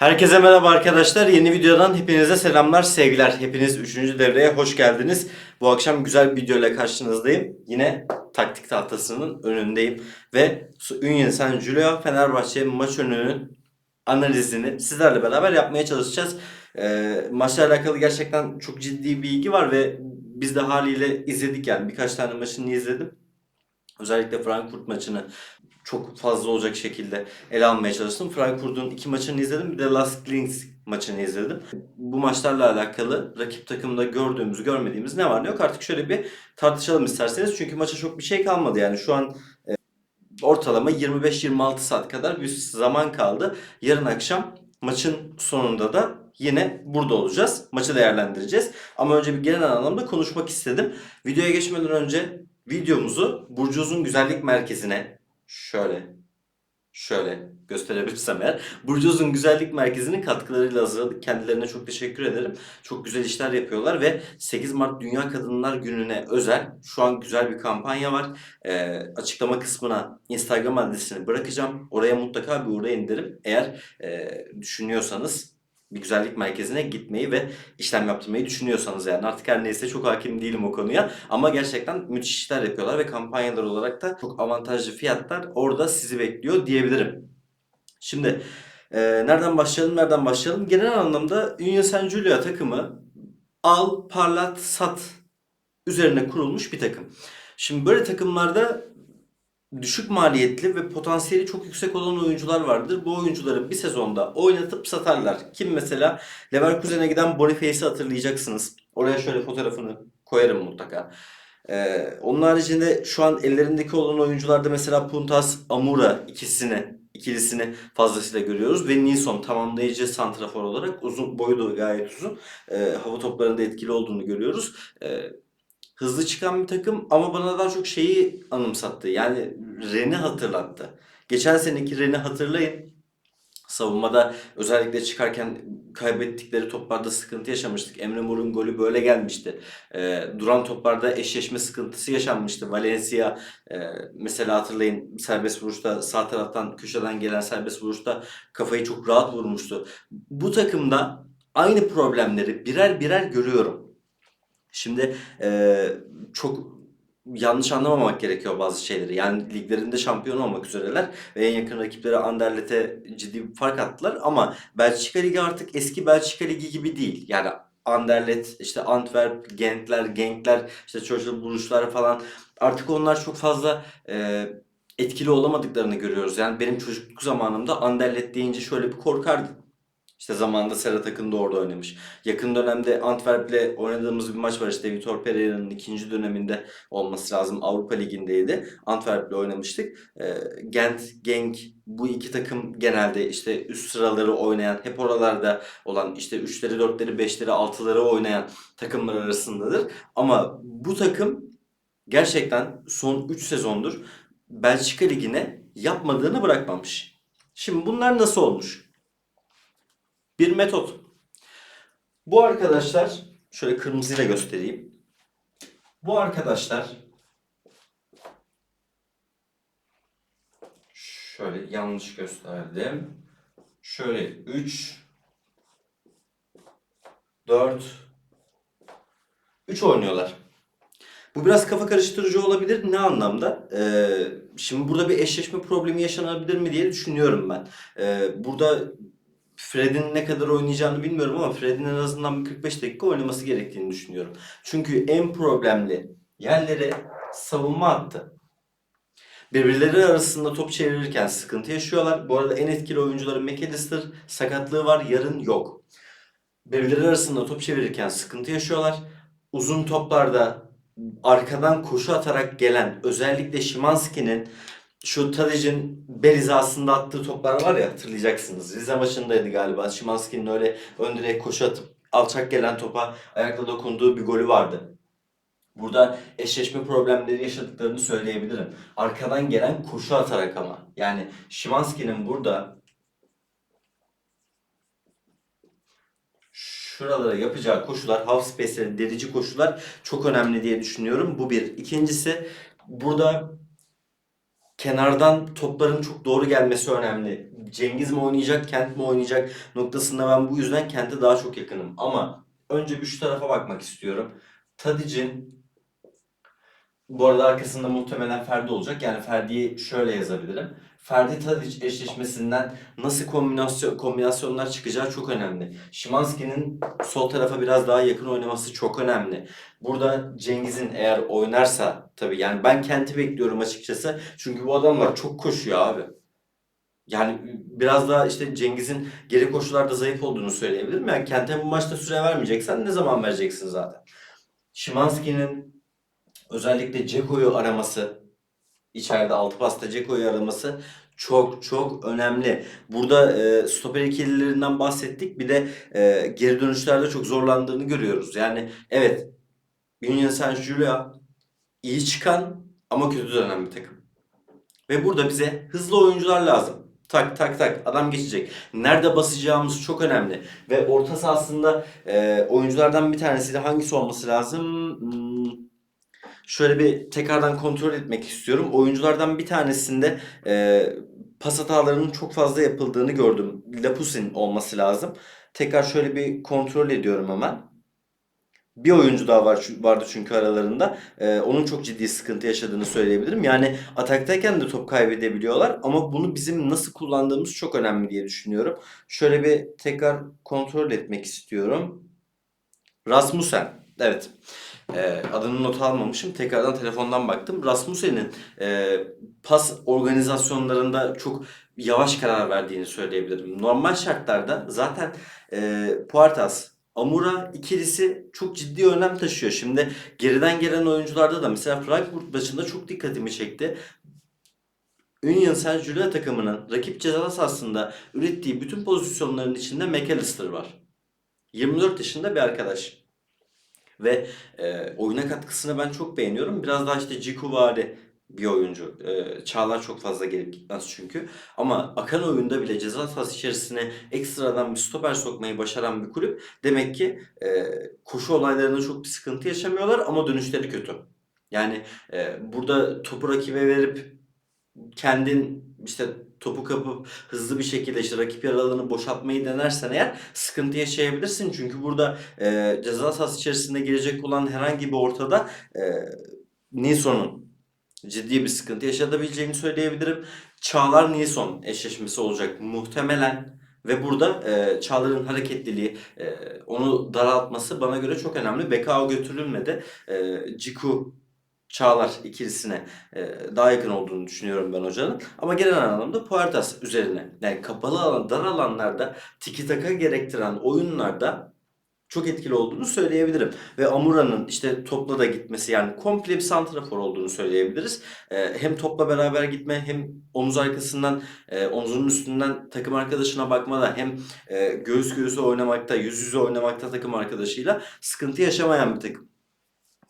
Herkese merhaba arkadaşlar. Yeni videodan hepinize selamlar, sevgiler. Hepiniz 3. devreye hoş geldiniz. Bu akşam güzel bir video ile karşınızdayım. Yine taktik tahtasının önündeyim. Ve Ünye San Julio Fenerbahçe maç önünün analizini sizlerle beraber yapmaya çalışacağız. Ee, maçla alakalı gerçekten çok ciddi bilgi var ve biz de haliyle izledik yani birkaç tane maçını izledim. Özellikle Frankfurt maçını çok fazla olacak şekilde ele almaya çalıştım. Frankfurt'un iki maçını izledim. Bir de Last Links maçını izledim. Bu maçlarla alakalı rakip takımda gördüğümüz, görmediğimiz ne var ne yok artık şöyle bir tartışalım isterseniz. Çünkü maça çok bir şey kalmadı yani şu an e, ortalama 25-26 saat kadar bir zaman kaldı. Yarın akşam maçın sonunda da yine burada olacağız. Maçı değerlendireceğiz. Ama önce bir genel anlamda konuşmak istedim. Videoya geçmeden önce videomuzu Burcu Uzun Güzellik Merkezi'ne şöyle şöyle gösterebilirsem eğer Burcu Uzun Güzellik Merkezi'nin katkılarıyla hazırladık. Kendilerine çok teşekkür ederim. Çok güzel işler yapıyorlar ve 8 Mart Dünya Kadınlar Günü'ne özel şu an güzel bir kampanya var. Ee, açıklama kısmına Instagram adresini bırakacağım. Oraya mutlaka bir uğrayın derim. Eğer e, düşünüyorsanız bir güzellik merkezine gitmeyi ve işlem yaptırmayı düşünüyorsanız yani artık her neyse çok hakim değilim o konuya ama gerçekten müthiş işler yapıyorlar ve kampanyalar olarak da çok avantajlı fiyatlar orada sizi bekliyor diyebilirim. Şimdi e, nereden başlayalım nereden başlayalım genel anlamda Union San Giulio takımı al parlat sat üzerine kurulmuş bir takım. Şimdi böyle takımlarda düşük maliyetli ve potansiyeli çok yüksek olan oyuncular vardır. Bu oyuncuları bir sezonda oynatıp satarlar. Kim mesela Leverkusen'e giden Boniface'i hatırlayacaksınız. Oraya şöyle fotoğrafını koyarım mutlaka. Ee, onun haricinde şu an ellerindeki olan oyuncularda mesela Puntas, Amura ikisini ikilisini fazlasıyla görüyoruz ve Nilsson tamamlayıcı santrafor olarak uzun boyu da gayet uzun. Ee, hava toplarında etkili olduğunu görüyoruz. Ee, hızlı çıkan bir takım ama bana daha çok şeyi anımsattı. Yani Ren'i hatırlattı. Geçen seneki Ren'i hatırlayın. Savunmada özellikle çıkarken kaybettikleri toplarda sıkıntı yaşamıştık. Emre Mor'un golü böyle gelmişti. Ee, duran toplarda eşleşme sıkıntısı yaşanmıştı. Valencia e, mesela hatırlayın serbest vuruşta sağ taraftan köşeden gelen serbest vuruşta kafayı çok rahat vurmuştu. Bu takımda aynı problemleri birer birer görüyorum. Şimdi eee, çok yanlış anlamamak gerekiyor bazı şeyleri. Yani liglerinde şampiyon olmak üzereler ve en yakın rakipleri Anderlet'e ciddi bir fark attılar ama Belçika Ligi artık eski Belçika Ligi gibi değil. Yani Anderlet, işte Antwerp, Gentler, Genkler, işte Churchill buluşlar falan artık onlar çok fazla eee, etkili olamadıklarını görüyoruz. Yani benim çocukluk zamanımda Anderlet deyince şöyle bir korkardım. İşte zamanında Serhat Akın da orada oynamış. Yakın dönemde Antwerp'le oynadığımız bir maç var işte Vitor Pereira'nın ikinci döneminde olması lazım. Avrupa Ligi'ndeydi. Antwerp'le oynamıştık. Ee, Gent, Genk bu iki takım genelde işte üst sıraları oynayan, hep oralarda olan işte üçleri, dörtleri, beşleri, altıları oynayan takımlar arasındadır. Ama bu takım gerçekten son 3 sezondur Belçika Ligi'ne yapmadığını bırakmamış. Şimdi bunlar nasıl olmuş? Bir metot. Bu arkadaşlar şöyle kırmızıyla göstereyim. Bu arkadaşlar şöyle yanlış gösterdim. Şöyle 3 4 3 oynuyorlar. Bu biraz kafa karıştırıcı olabilir. Ne anlamda? Ee, şimdi burada bir eşleşme problemi yaşanabilir mi diye düşünüyorum ben. Ee, burada Fred'in ne kadar oynayacağını bilmiyorum ama Fred'in en azından bir 45 dakika oynaması gerektiğini düşünüyorum. Çünkü en problemli yerlere savunma attı. Birbirleri arasında top çevirirken sıkıntı yaşıyorlar. Bu arada en etkili oyuncuları McAllister sakatlığı var, yarın yok. Birbirleri arasında top çevirirken sıkıntı yaşıyorlar. Uzun toplarda arkadan koşu atarak gelen özellikle Şimanski'nin şu Tadic'in bel hizasında attığı toplar var ya hatırlayacaksınız. Rize maçındaydı galiba. Şimanski'nin öyle ön direk koşu atıp alçak gelen topa ayakla dokunduğu bir golü vardı. Burada eşleşme problemleri yaşadıklarını söyleyebilirim. Arkadan gelen koşu atarak ama. Yani Şimanski'nin burada şuralara yapacağı koşular, half space'leri, delici koşular çok önemli diye düşünüyorum. Bu bir. İkincisi burada kenardan topların çok doğru gelmesi önemli. Cengiz mi oynayacak, Kent mi oynayacak noktasında ben bu yüzden Kent'e daha çok yakınım. Ama önce bir şu tarafa bakmak istiyorum. Tadic'in bu arada arkasında muhtemelen Ferdi olacak. Yani Ferdi'yi şöyle yazabilirim. Ferdi Tadic eşleşmesinden nasıl kombinasyon kombinasyonlar çıkacağı çok önemli. Şimanski'nin sol tarafa biraz daha yakın oynaması çok önemli. Burada Cengiz'in eğer oynarsa tabii yani ben Kent'i bekliyorum açıkçası. Çünkü bu adamlar çok koşuyor abi. Yani biraz daha işte Cengiz'in geri koşularda zayıf olduğunu söyleyebilirim. Yani Kent'e bu maçta süre vermeyeceksen ne zaman vereceksin zaten? Şimanski'nin özellikle Ceko'yu araması, içeride altı pasta Ceko'yu araması çok çok önemli. Burada e, stoper ikililerinden bahsettik. Bir de e, geri dönüşlerde çok zorlandığını görüyoruz. Yani evet Union Saint-Gillois iyi çıkan ama kötü dönen bir takım. Ve burada bize hızlı oyuncular lazım. Tak tak tak adam geçecek. Nerede basacağımız çok önemli. Ve orta sahasında e, oyunculardan bir tanesi de hangisi olması lazım? Hmm, şöyle bir tekrardan kontrol etmek istiyorum. Oyunculardan bir tanesinde e, pas hatalarının çok fazla yapıldığını gördüm. Lapusin olması lazım. Tekrar şöyle bir kontrol ediyorum hemen. Bir oyuncu daha var vardı çünkü aralarında. Ee, onun çok ciddi sıkıntı yaşadığını söyleyebilirim. Yani ataktayken de top kaybedebiliyorlar ama bunu bizim nasıl kullandığımız çok önemli diye düşünüyorum. Şöyle bir tekrar kontrol etmek istiyorum. Rasmussen. Evet. Ee, adını not almamışım. Tekrardan telefondan baktım. Rasmussen'in e, pas organizasyonlarında çok yavaş karar verdiğini söyleyebilirim. Normal şartlarda zaten e, Puertas, Amura ikilisi çok ciddi önem taşıyor. Şimdi geriden gelen oyuncularda da mesela Frankfurt maçında çok dikkatimi çekti. Union Saint-Gillois takımının rakip ceza sahasında ürettiği bütün pozisyonların içinde McAllister var. 24 yaşında bir arkadaş. Ve e, oyuna katkısını ben çok beğeniyorum. Biraz daha işte Cikuvari bir oyuncu. E, Çağlar çok fazla gelip gitmez çünkü. Ama akan oyunda bile ceza sahası içerisine ekstradan bir stoper sokmayı başaran bir kulüp. Demek ki e, koşu olaylarında çok bir sıkıntı yaşamıyorlar ama dönüşleri kötü. Yani e, burada topu rakibe verip kendin işte topu kapıp hızlı bir şekilde işte rakip yer boşaltmayı denersen eğer sıkıntı yaşayabilirsin. Çünkü burada e, ceza sahası içerisinde gelecek olan herhangi bir ortada e, Nilsson'un ciddi bir sıkıntı yaşatabileceğini söyleyebilirim. Çağlar Nilsson eşleşmesi olacak muhtemelen. Ve burada e, Çağlar'ın hareketliliği, e, onu daraltması bana göre çok önemli. Bekao götürülmedi. E, Ciku Çağlar ikilisine e, daha yakın olduğunu düşünüyorum ben hocanın. Ama genel anlamda Puertas üzerine yani kapalı alan, dar alanlarda tiki taka gerektiren oyunlarda çok etkili olduğunu söyleyebilirim. Ve Amura'nın işte topla da gitmesi yani komple bir santrafor olduğunu söyleyebiliriz. E, hem topla beraber gitme hem omuz arkasından e, omzunun üstünden takım arkadaşına bakmada hem e, göğüs göğüse oynamakta, yüz yüze oynamakta takım arkadaşıyla sıkıntı yaşamayan bir takım.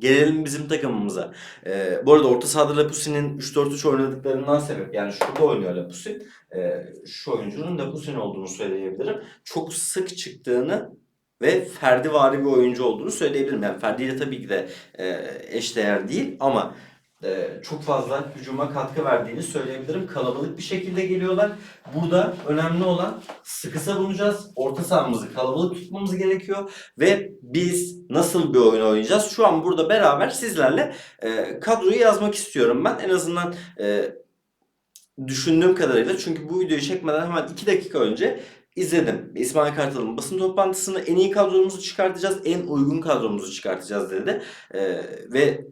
Gelelim bizim takımımıza. Ee, bu arada orta sahada Lapusi'nin 3-4-3 oynadıklarından sebep yani şurada oynuyor Lapusi. Ee, şu oyuncunun Lapusi'nin olduğunu söyleyebilirim. Çok sık çıktığını ve Ferdivari bir oyuncu olduğunu söyleyebilirim. Yani Ferdi ile tabii ki de e, eşdeğer değil ama çok fazla hücuma katkı verdiğini söyleyebilirim. Kalabalık bir şekilde geliyorlar. Burada önemli olan sıkı savunacağız. Orta sahamızı kalabalık tutmamız gerekiyor. Ve biz nasıl bir oyun oynayacağız? Şu an burada beraber sizlerle e, kadroyu yazmak istiyorum ben. En azından e, düşündüğüm kadarıyla. Çünkü bu videoyu çekmeden hemen 2 dakika önce izledim. İsmail Kartal'ın basın toplantısını en iyi kadromuzu çıkartacağız, en uygun kadromuzu çıkartacağız dedi. E, ve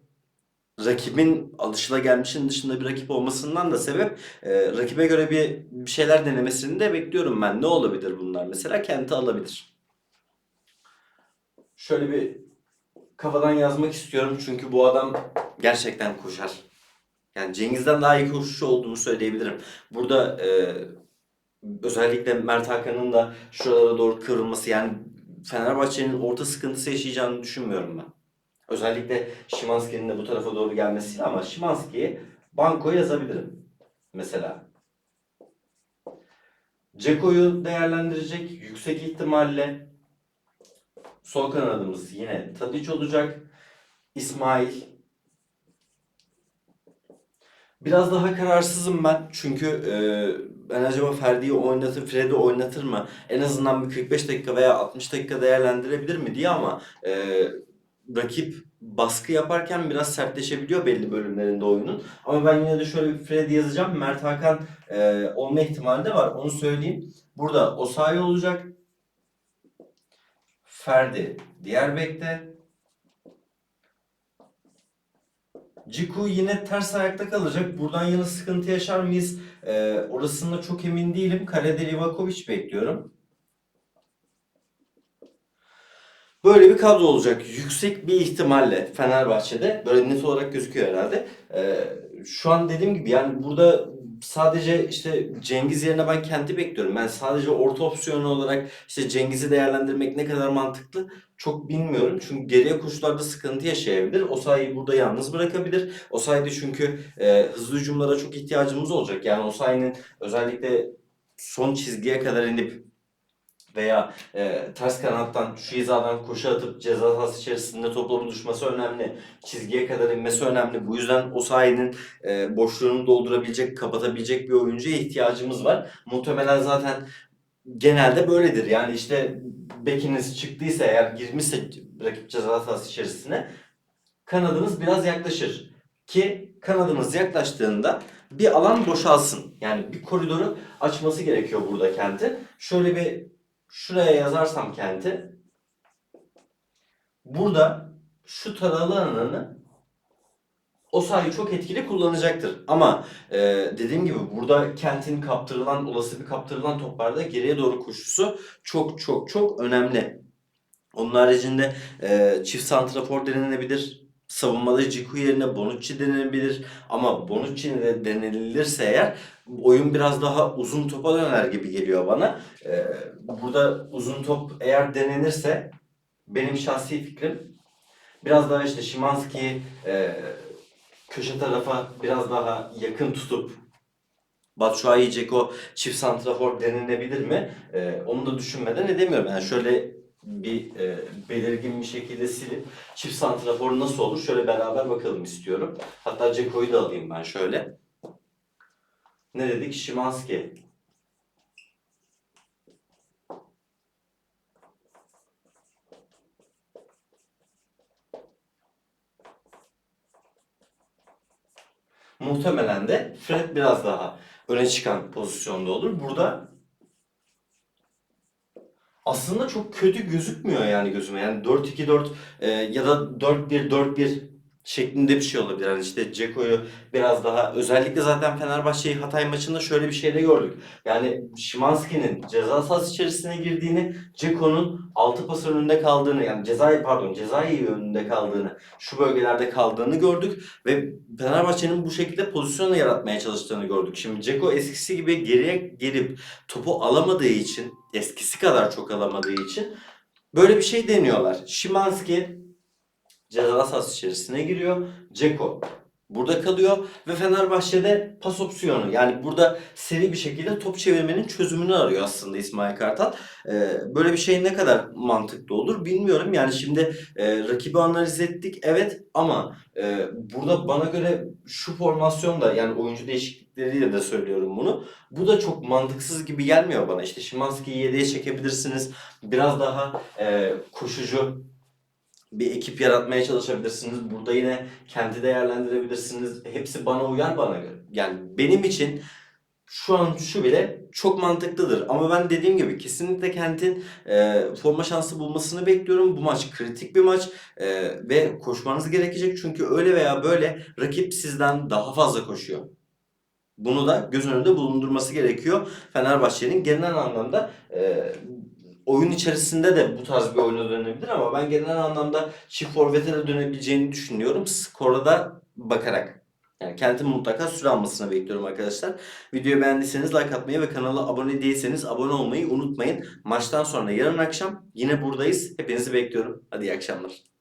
rakibin alışılagelmişin dışında bir rakip olmasından da sebep e, rakibe göre bir, bir şeyler denemesini de bekliyorum ben. Ne olabilir bunlar? Mesela Kent'i alabilir. Şöyle bir kafadan yazmak istiyorum çünkü bu adam gerçekten koşar. Yani Cengiz'den daha iyi koşucu olduğunu söyleyebilirim. Burada e, özellikle Mert Hakan'ın da şuralara doğru kıvrılması yani Fenerbahçe'nin orta sıkıntısı yaşayacağını düşünmüyorum ben. Özellikle Şimanski'nin de bu tarafa doğru gelmesiyle ama Şimanski'yi banko yazabilirim. Mesela. Ceko'yu değerlendirecek yüksek ihtimalle sol kanadımız yine Tadiç olacak. İsmail. Biraz daha kararsızım ben. Çünkü e, ben acaba Ferdi'yi oynatır, Fred'i oynatır mı? En azından bir 45 dakika veya 60 dakika değerlendirebilir mi diye ama e, rakip baskı yaparken biraz sertleşebiliyor belli bölümlerinde oyunun. Ama ben yine de şöyle bir Fred'i yazacağım. Mert Hakan e, olma ihtimali de var. Onu söyleyeyim. Burada Osayi olacak. Ferdi diğer bekte. Ciku yine ters ayakta kalacak. Buradan yana sıkıntı yaşar mıyız? Ee, orasında çok emin değilim. Kalede Livakovic bekliyorum. Böyle bir kadro olacak. Yüksek bir ihtimalle Fenerbahçe'de. Böyle net olarak gözüküyor herhalde. Ee, şu an dediğim gibi yani burada sadece işte Cengiz yerine ben Kent'i bekliyorum. Ben sadece orta opsiyonu olarak işte Cengiz'i değerlendirmek ne kadar mantıklı çok bilmiyorum. Çünkü geriye koşularda sıkıntı yaşayabilir. Osayi'yi burada yalnız bırakabilir. Osayi'de çünkü e, hızlı hücumlara çok ihtiyacımız olacak. Yani Osayi'nin özellikle son çizgiye kadar inip veya e, ters kanattan şu hizadan koşu atıp ceza sahası içerisinde topla buluşması önemli. Çizgiye kadar inmesi önemli. Bu yüzden Osayi'nin e, boşluğunu doldurabilecek, kapatabilecek bir oyuncuya ihtiyacımız var. Muhtemelen zaten genelde böyledir. Yani işte bekiniz çıktıysa eğer girmişse rakip ceza sahası içerisine kanadınız biraz yaklaşır. Ki kanadınız yaklaştığında bir alan boşalsın. Yani bir koridoru açması gerekiyor burada kenti. Şöyle bir şuraya yazarsam kenti. Burada şu taralı alanını o sayı çok etkili kullanacaktır. Ama e, dediğim gibi burada kentin kaptırılan, olası bir kaptırılan toplarda geriye doğru koşusu çok çok çok önemli. Onun haricinde e, çift santrafor denenebilir. Savunmada Ciku yerine Bonucci denenebilir. Ama Bonucci de denenilirse eğer oyun biraz daha uzun topa döner gibi geliyor bana. E, burada uzun top eğer denenirse benim şahsi fikrim biraz daha işte Şimanski'yi e, köşe tarafa biraz daha yakın tutup Batshuayi Ceko çift santrafor denilebilir mi? Ee, onu da düşünmeden edemiyorum. Yani şöyle bir e, belirgin bir şekilde silip çift santrafor nasıl olur? Şöyle beraber bakalım istiyorum. Hatta Ceko'yu da alayım ben şöyle. Ne dedik? Şimanski. Muhtemelen de Fred biraz daha öne çıkan pozisyonda olur. Burada aslında çok kötü gözükmüyor yani gözüme. Yani 4-2-4 e, ya da 4-1-4-1 şeklinde bir şey olabilir. Yani işte Ceko'yu biraz daha özellikle zaten Fenerbahçe'yi Hatay maçında şöyle bir şey de gördük. Yani Şimanski'nin ceza sahası içerisine girdiğini, Ceko'nun altı pas önünde kaldığını yani cezayı pardon cezayı önünde kaldığını, şu bölgelerde kaldığını gördük ve Fenerbahçe'nin bu şekilde pozisyon yaratmaya çalıştığını gördük. Şimdi Ceko eskisi gibi geriye gelip topu alamadığı için, eskisi kadar çok alamadığı için böyle bir şey deniyorlar. Şimanski ceza sahası içerisine giriyor. Ceko burada kalıyor ve Fenerbahçe'de pas opsiyonu yani burada seri bir şekilde top çevirmenin çözümünü arıyor aslında İsmail Kartal. Ee, böyle bir şey ne kadar mantıklı olur bilmiyorum. Yani şimdi e, rakibi analiz ettik evet ama e, burada bana göre şu formasyonda yani oyuncu değişiklikleriyle de söylüyorum bunu. Bu da çok mantıksız gibi gelmiyor bana. İşte Şimanski'yi 7'ye çekebilirsiniz. Biraz daha e, koşucu bir ekip yaratmaya çalışabilirsiniz. Burada yine kendi değerlendirebilirsiniz. Hepsi bana uyar bana göre. Yani benim için şu an şu bile çok mantıklıdır. Ama ben dediğim gibi kesinlikle Kent'in e, forma şansı bulmasını bekliyorum. Bu maç kritik bir maç e, ve koşmanız gerekecek. Çünkü öyle veya böyle rakip sizden daha fazla koşuyor. Bunu da göz önünde bulundurması gerekiyor. Fenerbahçe'nin genel anlamda e, oyun içerisinde de bu tarz bir oyuna dönebilir ama ben genel anlamda çift forvete de dönebileceğini düşünüyorum. Skora da bakarak. Yani kentin mutlaka süre almasını bekliyorum arkadaşlar. Videoyu beğendiyseniz like atmayı ve kanala abone değilseniz abone olmayı unutmayın. Maçtan sonra yarın akşam yine buradayız. Hepinizi bekliyorum. Hadi iyi akşamlar.